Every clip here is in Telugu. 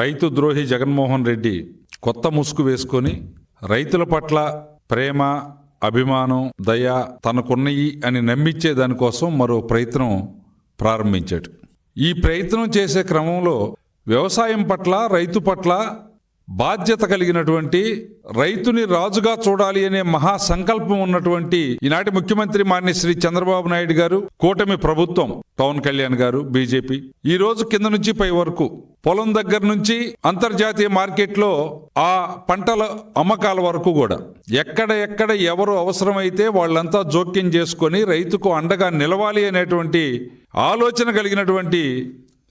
రైతు ద్రోహి జగన్మోహన్ రెడ్డి కొత్త ముసుగు వేసుకొని రైతుల పట్ల ప్రేమ అభిమానం దయ తనకున్నయి అని నమ్మించే దానికోసం మరో ప్రయత్నం ప్రారంభించాడు. ఈ ప్రయత్నం చేసే క్రమంలో వ్యవసాయం పట్ల రైతు పట్ల బాధ్యత కలిగినటువంటి రైతుని రాజుగా చూడాలి అనే మహా సంకల్పం ఉన్నటువంటి ఈనాటి ముఖ్యమంత్రి మాన్య శ్రీ చంద్రబాబు నాయుడు గారు కూటమి ప్రభుత్వం పవన్ కళ్యాణ్ గారు బీజేపీ ఈ రోజు కింద నుంచి పై వరకు పొలం దగ్గర నుంచి అంతర్జాతీయ మార్కెట్లో ఆ పంటల అమ్మకాల వరకు కూడా ఎక్కడ ఎక్కడ ఎవరు అవసరమైతే వాళ్ళంతా జోక్యం చేసుకొని రైతుకు అండగా నిలవాలి అనేటువంటి ఆలోచన కలిగినటువంటి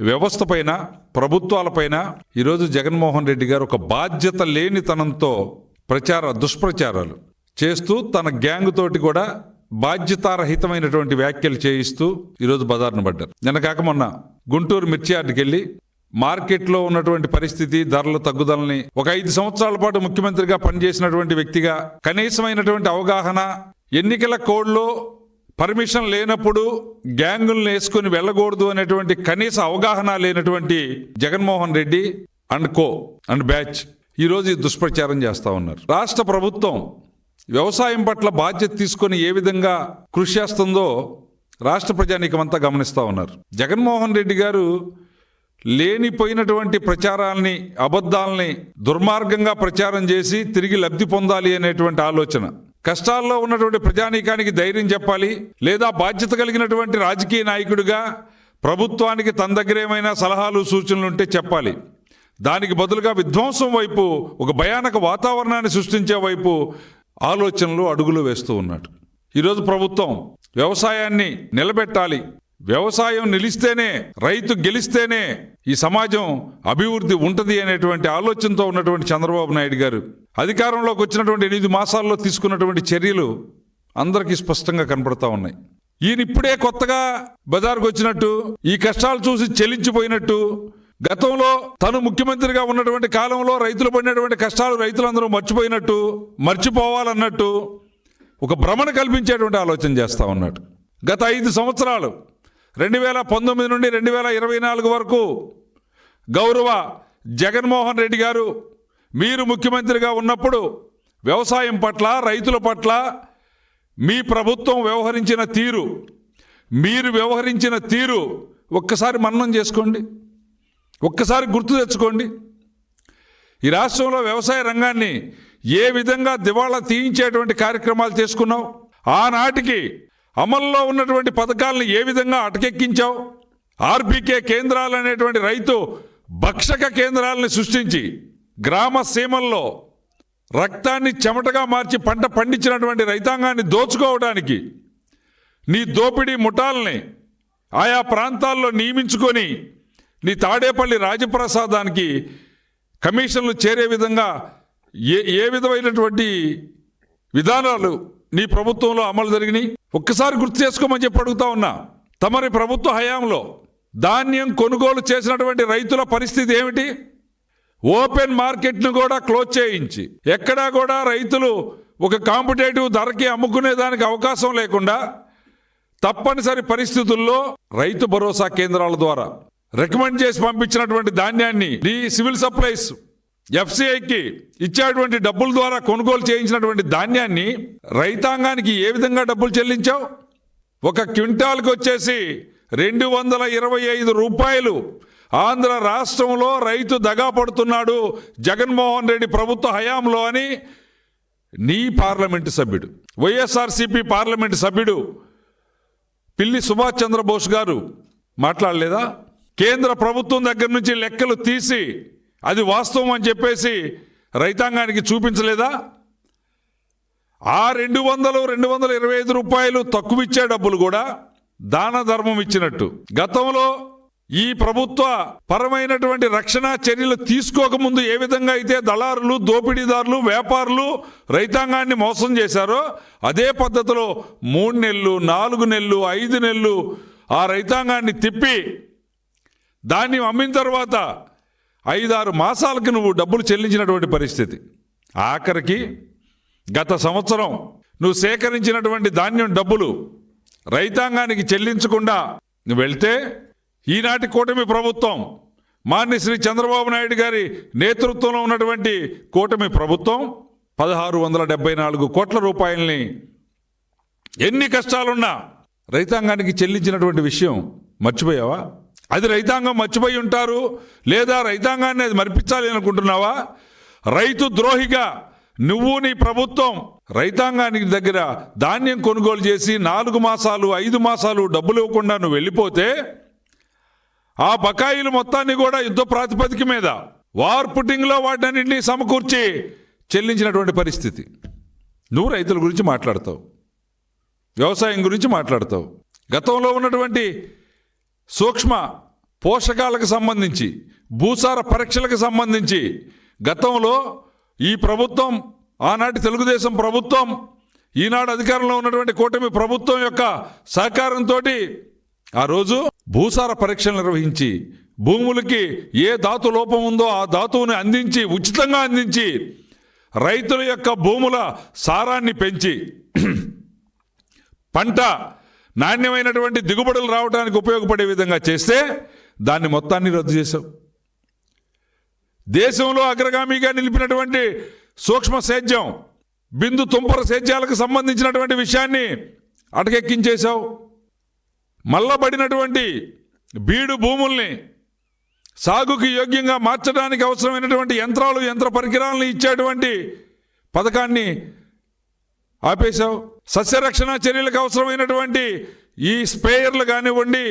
వ్యవస్థ పైన ప్రభుత్వాలపైన ఈరోజు జగన్మోహన్ రెడ్డి గారు ఒక బాధ్యత లేనితనంతో ప్రచార దుష్ప్రచారాలు చేస్తూ తన గ్యాంగ్ తోటి కూడా బాధ్యతారహితమైనటువంటి వ్యాఖ్యలు చేయిస్తూ ఈరోజు బజార్ను పడ్డారు. నిన్న కాక మొన్న గుంటూరు మిర్చి వెళ్ళి మార్కెట్లో ఉన్నటువంటి పరిస్థితి ధరల తగ్గుదలని ఒక ఐదు సంవత్సరాల పాటు ముఖ్యమంత్రిగా పనిచేసినటువంటి వ్యక్తిగా కనీసమైనటువంటి అవగాహన ఎన్నికల కోడ్లో పర్మిషన్ లేనప్పుడు గ్యాంగులను వేసుకుని వెళ్ళకూడదు అనేటువంటి కనీస అవగాహన లేనటువంటి Jaganmohan Reddy and co and batch ఈరోజు దుష్ప్రచారం చేస్తూ ఉన్నారు. రాష్ట్ర ప్రభుత్వం వ్యవసాయం పట్ల బాధ్యత తీసుకొని ఏ విధంగా కృషి చేస్తుందో రాష్ట్ర ప్రజానీకమంతా గమనిస్తూ ఉన్నారు. జగన్మోహన్ రెడ్డి గారు లేనిపోయినటువంటి ప్రచారాల్ని అబద్ధాలని దుర్మార్గంగా ప్రచారం చేసి తిరిగి లబ్ధి పొందాలి అనేటువంటి ఆలోచన. కష్టాల్లో ఉన్నటువంటి ప్రజానీకానికి ధైర్యం చెప్పాలి లేదా బాధ్యత కలిగినటువంటి రాజకీయ నాయకుడిగా ప్రభుత్వానికి తన దగ్గర ఏమైనా సలహాలు సూచనలు ఉంటే చెప్పాలి. దానికి బదులుగా విధ్వంసం వైపు ఒక భయానక వాతావరణాన్ని సృష్టించే వైపు ఆలోచనలు అడుగులు వేస్తూ ఉన్నాడు. ఈరోజు ప్రభుత్వం వ్యవసాయాన్ని నిలబెట్టాలి. వ్యవసాయం నిలిస్తేనే రైతు గెలిస్తేనే ఈ సమాజం అభివృద్ధి ఉంటుంది అనేటువంటి ఆలోచనతో ఉన్నటువంటి చంద్రబాబు నాయుడు గారు అధికారంలోకి వచ్చినటువంటి ఎనిమిది మాసాల్లో తీసుకున్నటువంటి చర్యలు అందరికీ స్పష్టంగా కనపడతా ఉన్నాయి. ఈయన ఇప్పుడే కొత్తగా బజార్కు వచ్చినట్టు ఈ కష్టాలు చూసి చెల్లించిపోయినట్టు గతంలో తను ముఖ్యమంత్రిగా ఉన్నటువంటి కాలంలో రైతులు పడినటువంటి కష్టాలు రైతులందరూ మర్చిపోయినట్టు మర్చిపోవాలన్నట్టు ఒక భ్రమణ కల్పించేటువంటి ఆలోచన చేస్తూ ఉన్నాడు. గత ఐదు సంవత్సరాలు రెండు వేల పంతొమ్మిది నుండి రెండు వేల ఇరవై నాలుగు వరకు గౌరవ జగన్మోహన్ రెడ్డి గారు మీరు ముఖ్యమంత్రిగా ఉన్నప్పుడు వ్యవసాయం పట్ల రైతుల పట్ల మీ ప్రభుత్వం వ్యవహరించిన తీరు మీరు వ్యవహరించిన తీరు ఒక్కసారి మన్నం చేసుకోండి. ఒక్కసారి గుర్తు తెచ్చుకోండి. ఈ రాష్ట్రంలో వ్యవసాయ రంగాన్ని ఏ విధంగా దివాళా తీయించేటువంటి కార్యక్రమాలు చేసుకున్నావు? ఆనాటికి అమల్లో ఉన్నటువంటి పథకాలను ఏ విధంగా అటకెక్కించావు? ఆర్బీకే కేంద్రాలు అనేటువంటి రైతు భక్షక కేంద్రాలను సృష్టించి గ్రామ సీమల్లో రక్తాన్ని చెమటగా మార్చి పంట పండించినటువంటి రైతాంగాన్ని దోచుకోవడానికి నీ దోపిడీ ముఠాలని ఆయా ప్రాంతాల్లో నియమించుకొని నీ తాడేపల్లి రాజప్రసాదానికి కమిషన్లు చేరే విధంగా ఏ ఏ విధమైనటువంటి విధానాలు నీ ప్రభుత్వంలో అమలు జరిగినాయి? ఒక్కసారి గుర్తు చేసుకోమని చెప్పి అడుగుతా ఉన్నా. తమరి ప్రభుత్వ హయాంలో ధాన్యం కొనుగోలు చేసినటువంటి రైతుల పరిస్థితి ఏమిటి? ఓపెన్ మార్కెట్ను కూడా క్లోజ్ చేయించి ఎక్కడా కూడా రైతులు ఒక కాంపిటేటివ్ ధరకి అమ్ముకునే దానికి అవకాశం లేకుండా తప్పనిసరి పరిస్థితుల్లో రైతు భరోసా కేంద్రాల ద్వారా రికమెండ్ చేసి పంపించినటువంటి ధాన్యాన్ని ఈ సివిల్ సప్లైస్ ఎఫ్సిఐకి ఇచ్చేటువంటి డబ్బుల ద్వారా కొనుగోలు చేయించినటువంటి ధాన్యాన్ని రైతాంగానికి ఏ విధంగా డబ్బులు చెల్లించావు? ఒక క్వింటాల్కి వచ్చేసి రెండు వందల ఇరవై ఐదు రూపాయలు ఆంధ్ర రాష్ట్రంలో రైతు దగా పడుతున్నాడు జగన్మోహన్ రెడ్డి ప్రభుత్వ హయాంలో అని నీ పార్లమెంటు సభ్యుడు వైఎస్ఆర్సిపి పార్లమెంటు సభ్యుడు పిల్లి సుభాష్ చంద్రబోస్ గారు మాట్లాడలేదా? కేంద్ర ప్రభుత్వం దగ్గర నుంచి లెక్కలు తీసి అది వాస్తవం అని చెప్పేసి రైతాంగానికి చూపించలేదా? ఆ రెండు వందలు రెండు వందల ఇరవై ఐదు రూపాయలు తక్కువ ఇచ్చే డబ్బులు కూడా దాన ధర్మం ఇచ్చినట్టు. గతంలో ఈ ప్రభుత్వ పరమైనటువంటి రక్షణ చర్యలు తీసుకోకముందు ఏ విధంగా అయితే దళారులు దోపిడీదారులు వ్యాపారులు రైతాంగాన్ని మోసం చేశారో అదే పద్ధతిలో మూడు నెలలు నాలుగు నెలలు ఐదు నెలలు ఆ రైతాంగాన్ని తిప్పి దాన్ని అమ్మిన తర్వాత ఐదారు మాసాలకు నువ్వు డబ్బులు చెల్లించినటువంటి పరిస్థితి. ఆఖరికి గత సంవత్సరం నువ్వు సేకరించినటువంటి ధాన్యం డబ్బులు రైతాంగానికి చెల్లించకుండా నువ్వు వెళ్తే ఈనాటి కూటమి ప్రభుత్వం మాన్య శ్రీ చంద్రబాబు నాయుడు గారి నేతృత్వంలో ఉన్నటువంటి కూటమి ప్రభుత్వం పదహారు వందల డెబ్బై నాలుగు కోట్ల రూపాయల్ని ఎన్ని కష్టాలున్నా రైతాంగానికి చెల్లించినటువంటి విషయం మర్చిపోయావా? అది రైతాంగం మర్చిపోయి ఉంటారు లేదా రైతాంగాన్ని అది మరిపించాలి అనుకుంటున్నావా? రైతు ద్రోహిగా నువ్వు నీ ప్రభుత్వం రైతాంగానికి దగ్గర ధాన్యం కొనుగోలు చేసి నాలుగు మాసాలు ఐదు మాసాలు డబ్బులు ఇవ్వకుండా నువ్వు వెళ్ళిపోతే ఆ బకాయిలు మొత్తాన్ని కూడా యుద్ధ ప్రాతిపదిక మీద వార్ పుట్టింగ్లో వాటినన్నింటినీ సమకూర్చి చెల్లించినటువంటి పరిస్థితి. నువ్వు రైతుల గురించి మాట్లాడతావు. వ్యవసాయం గురించి మాట్లాడతావు. గతంలో ఉన్నటువంటి సూక్ష్మ పోషకాలకు సంబంధించి భూసార పరీక్షలకు సంబంధించి గతంలో ఈ ప్రభుత్వం ఆనాటి తెలుగుదేశం ప్రభుత్వం ఈనాడు అధికారంలో ఉన్నటువంటి కూటమి ప్రభుత్వం యొక్క సహకారంతో ఆ రోజు భూసార పరీక్షలు నిర్వహించి భూములకి ఏ ధాతు లోపం ఉందో ఆ ధాతువుని అందించి ఉచితంగా అందించి రైతుల యొక్క భూముల సారాన్ని పెంచి పంట నాణ్యమైనటువంటి దిగుబడులు రావడానికి ఉపయోగపడే విధంగా చేస్తే దాన్ని మొత్తాన్ని రద్దు చేశాం దేశంలో అగ్రగామిగా నిలిపినటువంటి సూక్ష్మ సేద్యం బిందు తుంపర సేద్యాలకు సంబంధించినటువంటి విషయాన్ని అటకెక్కించేశావు. మల్లబడినటువంటి బీడు భూముల్ని సాగుకి యోగ్యంగా మార్చడానికి అవసరమైనటువంటి యంత్రాలు యంత్ర పరికరాలను ఇచ్చేటువంటి పథకాన్ని ఆపేశావు. సస్యరక్షణ చర్యలకు అవసరమైనటువంటి ఈ స్ప్రేయర్లు కానివ్వండి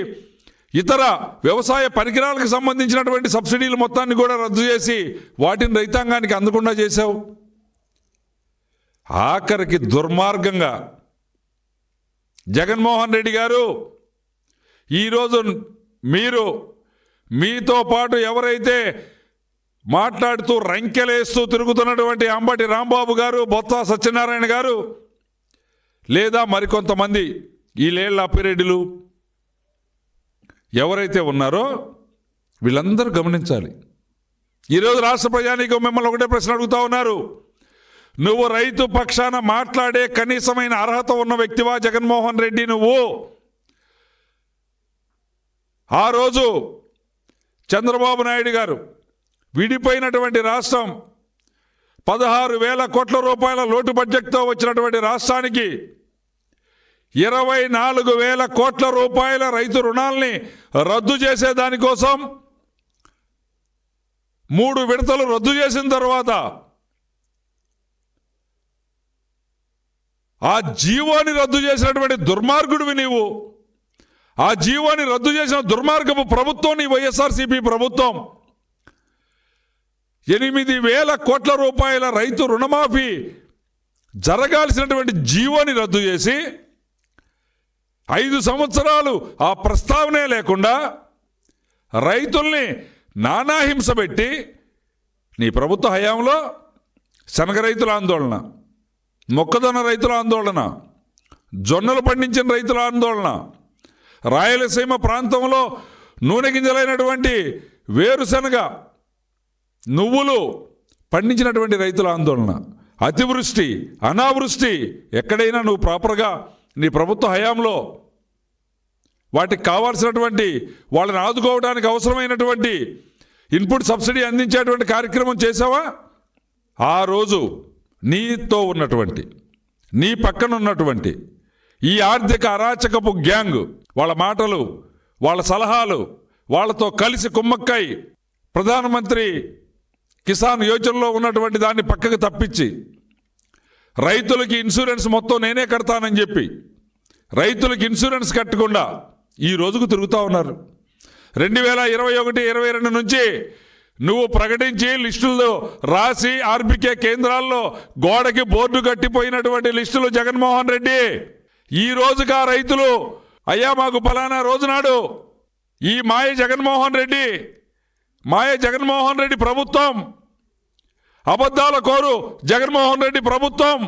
ఇతర వ్యవసాయ పరికరాలకు సంబంధించినటువంటి సబ్సిడీలు మొత్తాన్ని కూడా రద్దు చేసి వాటిని రైతాంగానికి అందకుండా చేశావు. ఆఖరికి దుర్మార్గంగా జగన్మోహన్ రెడ్డి గారు ఈరోజు మీరు మీతో పాటు ఎవరైతే మాట్లాడుతూ రంకెలేస్తూ తిరుగుతున్నటువంటి అంబటి రాంబాబు గారు బొత్స సత్యనారాయణ గారు లేదా మరికొంతమంది ఈ లేళ్ళ అప్పిరెడ్డిలు ఎవరైతే ఉన్నారో వీళ్ళందరూ గమనించాలి. ఈరోజు రాష్ట్ర ప్రజానీకం మిమ్మల్ని ఒకటే ప్రశ్న అడుగుతా ఉన్నారు. నువ్వు రైతు పక్షాన మాట్లాడే కనీసమైన అర్హత ఉన్న వ్యక్తివా జగన్మోహన్ రెడ్డి నువ్వు? ఆ రోజు చంద్రబాబు నాయుడు గారు విడిపోయినటువంటి రాష్ట్రం పదహారు వేల కోట్ల రూపాయల లోటు బడ్జెట్తో వచ్చినటువంటి రాష్ట్రానికి ఇరవై నాలుగు వేల కోట్ల రూపాయల రైతు రుణాల్ని రద్దు చేసే దానికోసం మూడు విడతలు రద్దు చేసిన తర్వాత ఆ జీవోని రద్దు చేసినటువంటి దుర్మార్గుడివి నీవు. ఆ జీవోని రద్దు చేసిన దుర్మార్గపు ప్రభుత్వం నీ వైఎస్ఆర్సీపీ ప్రభుత్వం. ఎనిమిది వేల కోట్ల రూపాయల రైతు రుణమాఫీ జరగాల్సినటువంటి జీవోని రద్దు చేసి ఐదు సంవత్సరాలు ఆ ప్రస్తావనే లేకుండా రైతుల్ని నానాహింస పెట్టి నీ ప్రభుత్వ హయాంలో శనగ రైతుల ఆందోళన మొక్కజొన్న రైతుల ఆందోళన జొన్నలు పండించిన రైతుల ఆందోళన రాయలసీమ ప్రాంతంలో నూనె గింజలైనటువంటి వేరుశనగ నువ్వులు పండించినటువంటి రైతుల ఆందోళన అతివృష్టి అనావృష్టి ఎక్కడైనా నువ్వు ప్రాపర్గా నీ ప్రభుత్వ హయాంలో వాటికి కావాల్సినటువంటి వాళ్ళని ఆదుకోవడానికి అవసరమైనటువంటి ఇన్పుట్ సబ్సిడీ అందించేటువంటి కార్యక్రమం చేసావా ఆ రోజు నీతో ఉన్నటువంటి నీ పక్కన ఉన్నటువంటి ఈ ఆర్థిక అరాచకపు గ్యాంగ్ వాళ్ళ మాటలు వాళ్ళ సలహాలు వాళ్ళతో కలిసి కుమ్మక్కై ప్రధానమంత్రి కిసాన్ యోజనలో ఉన్నటువంటి దాన్ని పక్కకు తప్పించి రైతులకి ఇన్సూరెన్స్ మొత్తం నేనే కడతానని చెప్పి రైతులకు ఇన్సూరెన్స్ కట్టకుండా ఈ రోజుకు తిరుగుతూ ఉన్నారు. రెండు వేల ఇరవై ఒకటి ఇరవై రెండు నుంచి నువ్వు ప్రకటించి లిస్టులు రాసి ఆర్బికే కేంద్రాల్లో గోడకి బోర్డు కట్టిపోయినటువంటి లిస్టులు జగన్మోహన్ రెడ్డి. ఈ రోజుగా రైతులు అయ్యా మాకు ఫలానా రోజునాడు ఈ మాయ జగన్మోహన్ రెడ్డి మాయ జగన్మోహన్ రెడ్డి ప్రభుత్వం అబద్ధాల కోరు జగన్మోహన్ రెడ్డి ప్రభుత్వం.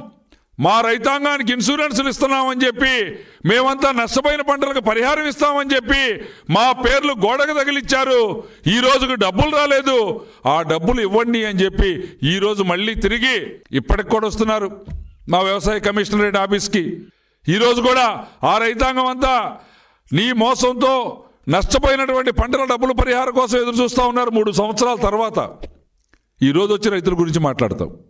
మా రైతాంగానికి ఇన్సూరెన్సులు ఇస్తున్నామని చెప్పి మేమంతా నష్టపోయిన పంటలకు పరిహారం ఇస్తామని చెప్పి మా పేర్లు గోడకు తగిలిచ్చారు. ఈ రోజుకు డబ్బులు రాలేదు. ఆ డబ్బులు ఇవ్వండి అని చెప్పి ఈరోజు మళ్ళీ తిరిగి ఇప్పటికి కూడా వస్తున్నారు మా వ్యవసాయ కమిషనరేట్ ఆఫీస్కి. ఈరోజు కూడా ఆ రైతాంగం అంతా నీ మోసంతో నష్టపోయినటువంటి పంటల డబ్బులు పరిహారం కోసం ఎదురు చూస్తూ ఉన్నారు మూడు సంవత్సరాల తర్వాత. ఈరోజు రోజు వచ్చి రైతుల గురించి మాట్లాడతాం.